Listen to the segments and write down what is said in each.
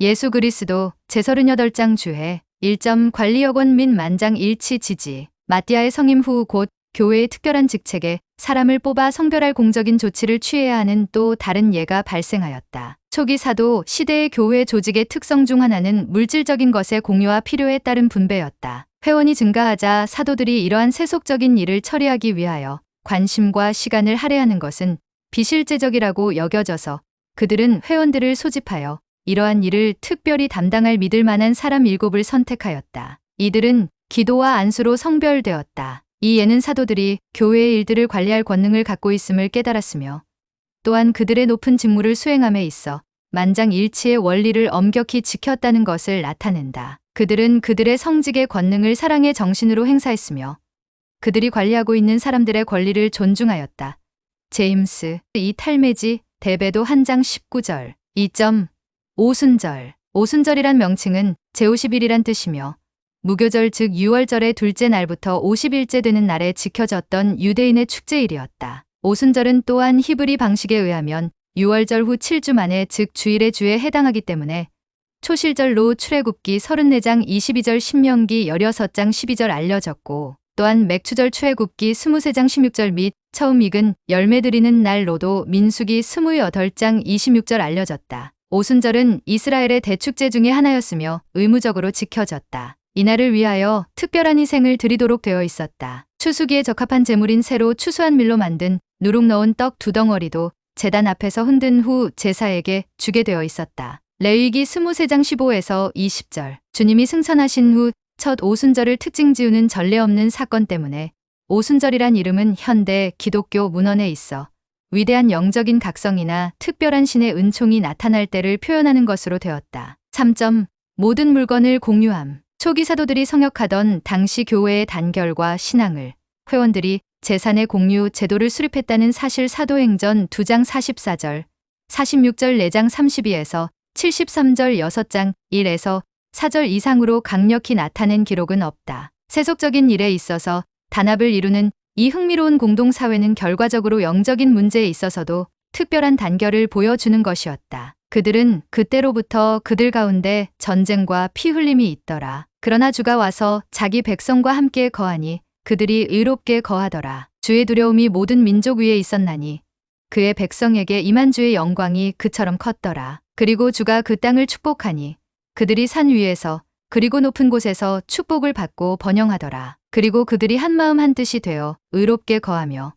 예수 그리스도 제38장 주해 1점 관리여권 및 만장 일치 지지 마띠아의 성임 후 곧 교회의 특별한 직책에 사람을 뽑아 성별할 공적인 조치를 취해야 하는 또 다른 예가 발생하였다. 초기 사도 시대의 교회 조직의 특성 중 하나는 물질적인 것의 공유와 필요에 따른 분배였다. 회원이 증가하자 사도들이 이러한 세속적인 일을 처리하기 위하여 관심과 시간을 할애하는 것은 비실제적이라고 여겨져서 그들은 회원들을 소집하여 이러한 일을 특별히 담당할 믿을 만한 사람 일곱을 선택하였다. 이들은 기도와 안수로 성별되었다. 이 예는 사도들이 교회의 일들을 관리할 권능을 갖고 있음을 깨달았으며 또한 그들의 높은 직무를 수행함에 있어 만장일치의 원리를 엄격히 지켰다는 것을 나타낸다. 그들은 그들의 성직의 권능을 사랑의 정신으로 행사했으며 그들이 관리하고 있는 사람들의 권리를 존중하였다. 제임스, 이 탈메지, 대배도 한장 19절, 2점, 오순절. 오순절이란 명칭은 제50일이란 뜻이며 무교절 즉 6월절의 둘째 날부터 50일째 되는 날에 지켜졌던 유대인의 축제일이었다. 오순절은 또한 히브리 방식에 의하면 6월절 후 7주 만에 즉 주일의 주에 해당하기 때문에 초실절로 출애굽기 34장 22절 신명기 16장 12절 알려졌고 또한 맥추절 출애굽기 23장 16절 및 처음 익은 열매 드리는 날로도 민수기 28장 26절 알려졌다. 오순절은 이스라엘의 대축제 중의 하나였으며 의무적으로 지켜졌다. 이날을 위하여 특별한 희생을 드리도록 되어 있었다. 추수기에 적합한 제물인 새로 추수한 밀로 만든 누룩 넣은 떡 두 덩어리도 재단 앞에서 흔든 후 제사에게 주게 되어 있었다. 레위기 23장 15에서 20절 주님이 승천하신 후 첫 오순절을 특징 지우는 전례 없는 사건 때문에 오순절이란 이름은 현대 기독교 문헌에 있어 위대한 영적인 각성이나 특별한 신의 은총이 나타날 때를 표현하는 것으로 되었다. 3점 모든 물건을 공유함 초기 사도들이 성역하던 당시 교회의 단결과 신앙을 회원들이 재산의 공유 제도를 수립했다는 사실 사도행전 2장 44절, 46절 4장 32에서 73절 6장 1에서 4절 이상으로 강력히 나타낸 기록은 없다. 세속적인 일에 있어서 단합을 이루는 이 흥미로운 공동사회는 결과적으로 영적인 문제에 있어서도 특별한 단결을 보여주는 것이었다. 그들은 그때로부터 그들 가운데 전쟁과 피 흘림이 있더라. 그러나 주가 와서 자기 백성과 함께 거하니 그들이 의롭게 거하더라. 주의 두려움이 모든 민족 위에 있었나니 그의 백성에게 임한 주의 영광이 그처럼 컸더라. 그리고 주가 그 땅을 축복하니 그들이 산 위에서 그리고 높은 곳에서 축복을 받고 번영하더라. 그리고 그들이 한마음 한뜻이 되어 의롭게 거하며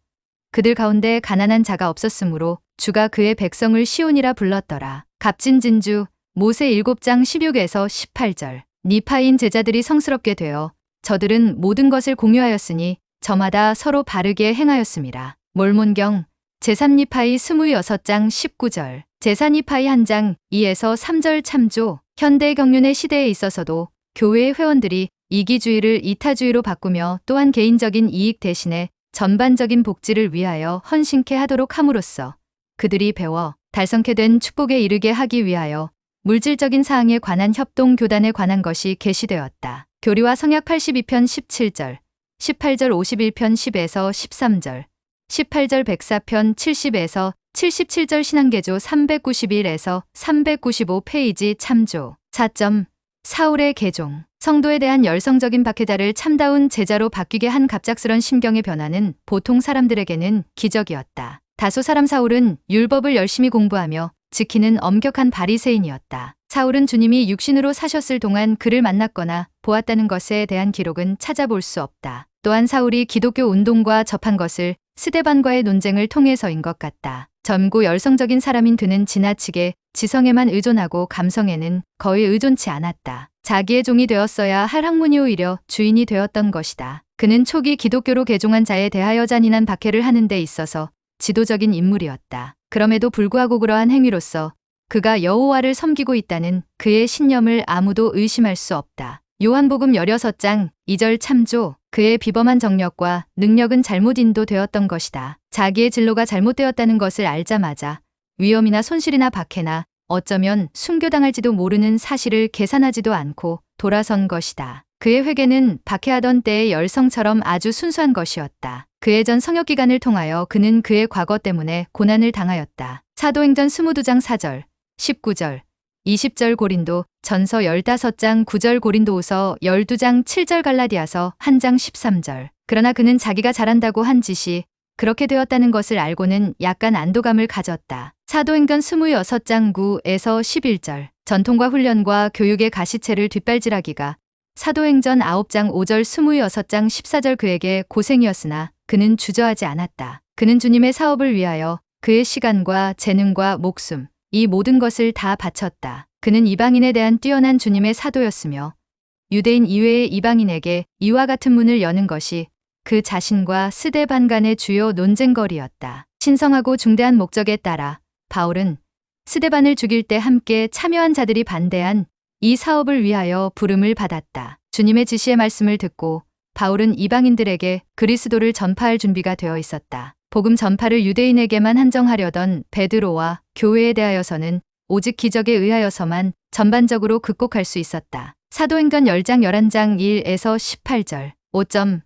그들 가운데 가난한 자가 없었으므로 주가 그의 백성을 시온이라 불렀더라. 값진 진주 모세 7장 16에서 18절 니파인 제자들이 성스럽게 되어 저들은 모든 것을 공유하였으니 저마다 서로 바르게 행하였습니다. 몰몬경 제3니파이 26장 19절 제4니파이 1장 2에서 3절 참조 현대 경륜의 시대에 있어서도 교회의 회원들이 이기주의를 이타주의로 바꾸며 또한 개인적인 이익 대신에 전반적인 복지를 위하여 헌신케 하도록 함으로써 그들이 배워 달성케 된 축복에 이르게 하기 위하여 물질적인 사항에 관한 협동 교단에 관한 것이 게시되었다. 교리와 성약 82편 17절, 18절 51편 10에서 13절, 18절 104편 70에서 77절 신앙개조 391에서 395페이지 참조. 4점. 사울의 개종. 성도에 대한 열성적인 박해자를 참다운 제자로 바뀌게 한 갑작스런 심경의 변화는 보통 사람들에게는 기적이었다. 다소 사람 사울은 율법을 열심히 공부하며 지키는 엄격한 바리새인이었다. 사울은 주님이 육신으로 사셨을 동안 그를 만났거나 보았다는 것에 대한 기록은 찾아볼 수 없다. 또한 사울이 기독교 운동과 접한 것을 스데반과의 논쟁을 통해서인 것 같다. 젊고 열성적인 사람인 그는 지나치게 지성에만 의존하고 감성에는 거의 의존치 않았다. 자기의 종이 되었어야 할 학문이 오히려 주인이 되었던 것이다. 그는 초기 기독교로 개종한 자에 대하여 잔인한 박해를 하는 데 있어서 지도적인 인물이었다. 그럼에도 불구하고 그러한 행위로서 그가 여호와를 섬기고 있다는 그의 신념을 아무도 의심할 수 없다. 요한복음 16장 2절 참조 그의 비범한 정력과 능력은 잘못 인도되었던 것이다. 자기의 진로가 잘못되었다는 것을 알자마자 위험이나 손실이나 박해나 어쩌면 순교당할지도 모르는 사실을 계산하지도 않고 돌아선 것이다. 그의 회개는 박해하던 때의 열성처럼 아주 순수한 것이었다. 그의 전 성역 기간을 통하여 그는 그의 과거 때문에 고난을 당하였다. 사도행전 22장 4절, 19절, 20절 고린도 전서 15장 9절 고린도후서 12장 7절 갈라디아서 1장 13절. 그러나 그는 자기가 잘한다고 한 짓이 그렇게 되었다는 것을 알고는 약간 안도감을 가졌다. 사도행전 26장 9에서 11절. 전통과 훈련과 교육의 가시체를 뒷발질하기가 사도행전 9장 5절 26장 14절 그에게 고생이었으나 그는 주저하지 않았다. 그는 주님의 사업을 위하여 그의 시간과 재능과 목숨, 이 모든 것을 다 바쳤다. 그는 이방인에 대한 뛰어난 주님의 사도였으며 유대인 이외의 이방인에게 이와 같은 문을 여는 것이 그 자신과 스데반 간의 주요 논쟁거리였다. 신성하고 중대한 목적에 따라 바울은 스데반을 죽일 때 함께 참여한 자들이 반대한 이 사업을 위하여 부름을 받았다. 주님의 지시의 말씀을 듣고 바울은 이방인들에게 그리스도를 전파할 준비가 되어 있었다. 복음 전파를 유대인에게만 한정하려던 베드로와 교회에 대하여서는 오직 기적에 의하여서만 전반적으로 극복할 수 있었다. 사도행전 10장 11장 1에서 18절 5점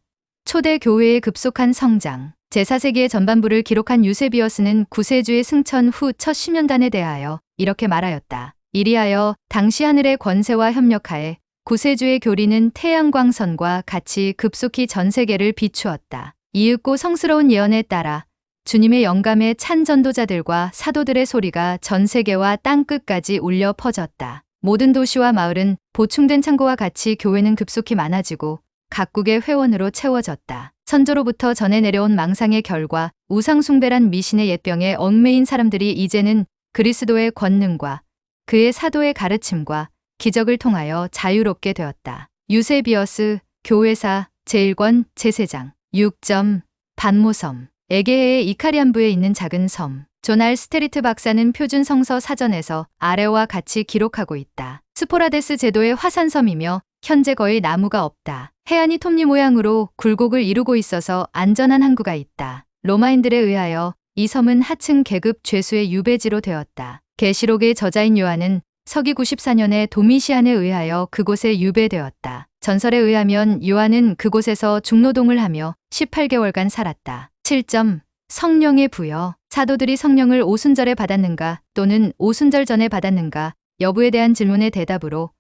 초대 교회의 급속한 성장 제4세기의 전반부를 기록한 유세비어스는 구세주의 승천 후 첫 10년단에 대하여 이렇게 말하였다. 이리하여 당시 하늘의 권세와 협력하에 구세주의 교리는 태양광선과 같이 급속히 전 세계를 비추었다. 이윽고 성스러운 예언에 따라 주님의 영감에 찬 전도자들과 사도들의 소리가 전 세계와 땅 끝까지 울려 퍼졌다. 모든 도시와 마을은 보충된 창고와 같이 교회는 급속히 많아지고 각국의 회원으로 채워졌다. 선조로부터 전해 내려온 망상의 결과 우상숭배란 미신의 옛병에 얽매인 사람들이 이제는 그리스도의 권능과 그의 사도의 가르침과 기적을 통하여 자유롭게 되었다. 유세비어스 교회사 제1권 제3장 6점 반모섬 에게해의 이카리안부에 있는 작은 섬 조날 스테리트 박사는 표준 성서 사전에서 아래와 같이 기록하고 있다. 스포라데스 제도의 화산섬이며 현재 거의 나무가 없다. 해안이 톱니 모양으로 굴곡을 이루고 있어서 안전한 항구가 있다. 로마인들에 의하여 이 섬은 하층 계급 죄수의 유배지로 되었다. 계시록의 저자인 요한은 서기 94년에 도미시안에 의하여 그곳에 유배되었다. 전설에 의하면 요한은 그곳에서 중노동을 하며 18개월간 살았다. 7점 성령의 부여 사도들이 성령을 오순절에 받았는가 또는 오순절 전에 받았는가 여부에 대한 질문의 대답으로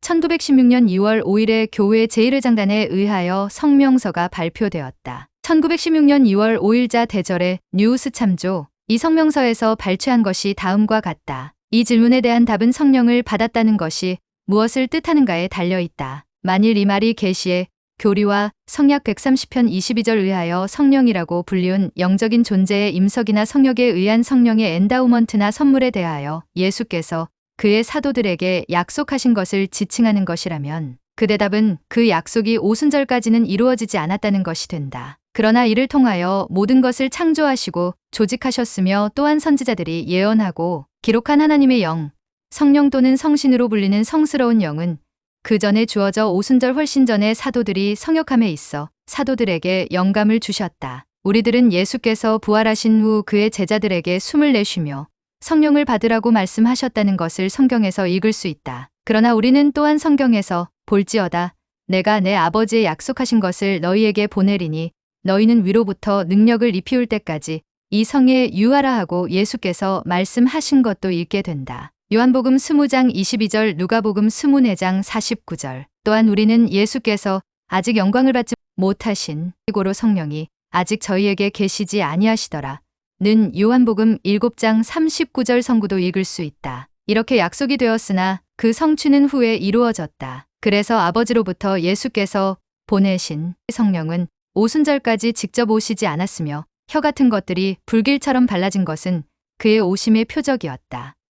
1916년 2월 5일에 교회 제1회장단에 의하여 성명서가 발표되었다. 1916년 2월 5일자 대절의 뉴스 참조 이 성명서에서 발췌한 것이 다음과 같다. 이 질문에 대한 답은 성령을 받았다는 것이 무엇을 뜻하는가에 달려 있다. 만일 이 말이 계시에 교리와 성약 130편 22절 의하여 성령이라고 불리운 영적인 존재의 임석이나 성역에 의한 성령의 엔다우먼트나 선물에 대하여 예수께서 그의 사도들에게 약속하신 것을 지칭하는 것이라면 그 대답은 그 약속이 오순절까지는 이루어지지 않았다는 것이 된다. 그러나 이를 통하여 모든 것을 창조하시고 조직하셨으며 또한 선지자들이 예언하고 기록한 하나님의 영, 성령 또는 성신으로 불리는 성스러운 영은 그 전에 주어져 오순절 훨씬 전에 사도들이 성역함에 있어 사도들에게 영감을 주셨다. 우리들은 예수께서 부활하신 후 그의 제자들에게 숨을 내쉬며 성령을 받으라고 말씀하셨다는 것을 성경에서 읽을 수 있다. 그러나 우리는 또한 성경에서 볼지어다 내가 내 아버지의 약속하신 것을 너희에게 보내리니 너희는 위로부터 능력을 입히울 때까지 이 성에 유하라 하고 예수께서 말씀하신 것도 읽게 된다. 요한복음 20장 22절 누가복음 24장 49절 또한 우리는 예수께서 아직 영광을 받지 못하신 고로 성령이 아직 저희에게 계시지 아니하시더라. 는 요한복음 7장 39절 성구도 읽을 수 있다. 이렇게 약속이 되었으나 그 성취는 후에 이루어졌다. 그래서 아버지로부터 예수께서 보내신 성령은 오순절까지 직접 오시지 않았으며 혀 같은 것들이 불길처럼 발라진 것은 그의 오심의 표적이었다.